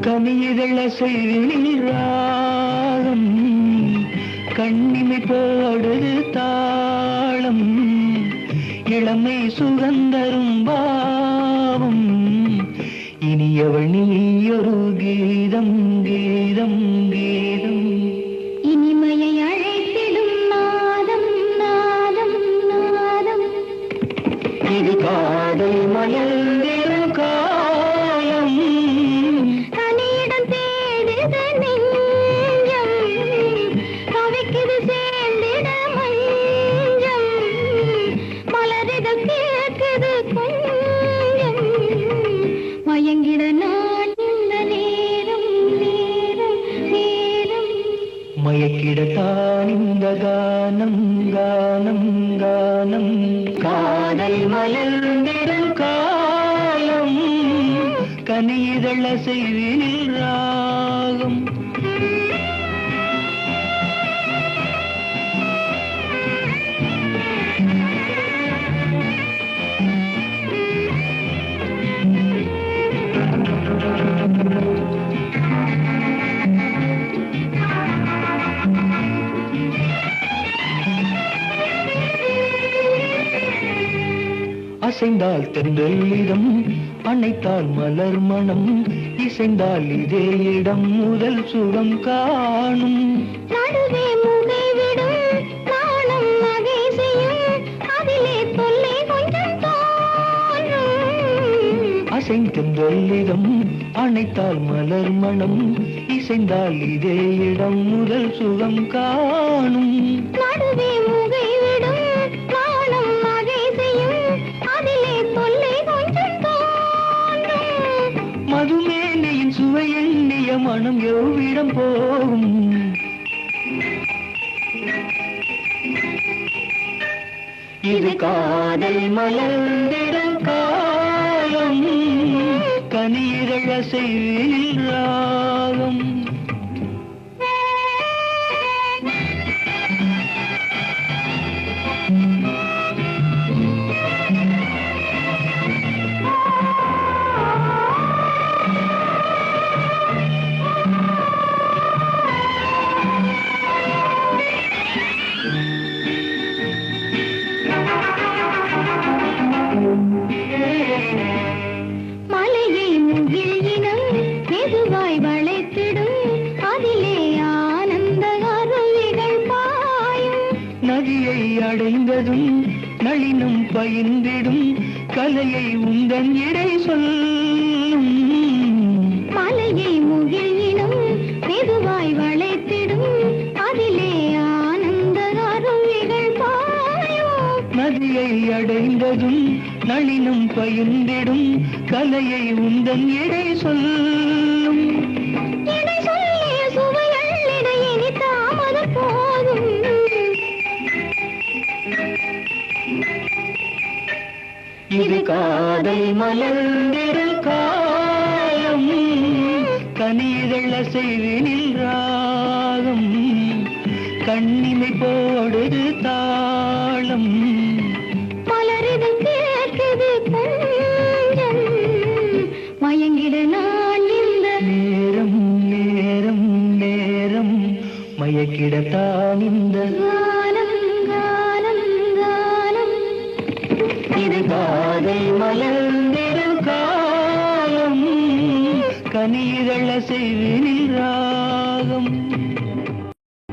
கனியிதழ செய்தில் கண்ணிமை போடுது தாளம் இளமை சுகந்தரும் பாவம். അവൾ നീയൊരു ഗീതം ഗീതം ഗീതം. ഇനിമയഴത്തിടും നാദം നാദം നാദം. തിരുകാതൽ മയന്തേ மயக்கிடத்தான் இந்த கானம் கானம் கானம் காதல் மலர்ந்திடும் காலம் கனியிதழ செய்தில் ராகம். அசைந்தால் தென்றல் இதம் அணைத்தால் மலர் மணம். இசைந்தால் இதே இடம் முதல் சுகம் காணும். நடுவே முகை விடும் நாணம் நகை செய்யும் அதிலே தொல்லை கொஞ்சம் தோன்றும். அசைந்தென்றல் இதம் அணைத்தால் மலர் மணம். இசைந்தால் இதே இடம் முதல் சுகம் காணும். மனம் எவ்விடம் போகும்? இது காதல் மலர்ந்திடும் காலம் கனியிரழ செய்தில் நதியை அடைந்ததும் நளினம் பயின்றிடும் கலையை உந்தன் இடை சொல்லும். மலையை முகில் இனம் மெதுவாய் வளைத்திடும். அதிலே ஆனந்த அருவிகள் பாயும் நதியை அடைந்ததும் நளினம் பயின்றிடும் கலையை உந்தன் இடை சொல்லும். இது காதல் மலர்ந்திடும் காலம் கனிதழ செய்தினில் ராகம் கண்ணிமை போடுது தாளம். மலரிதழ் கேட்குது மயங்கிட நான் இந்த நேரம் நேரம் நேரம். மயக்கிடத்தான் இந்த இது காதல் மலர்ந்திடும் காலம். கனிதழ செய்தினில்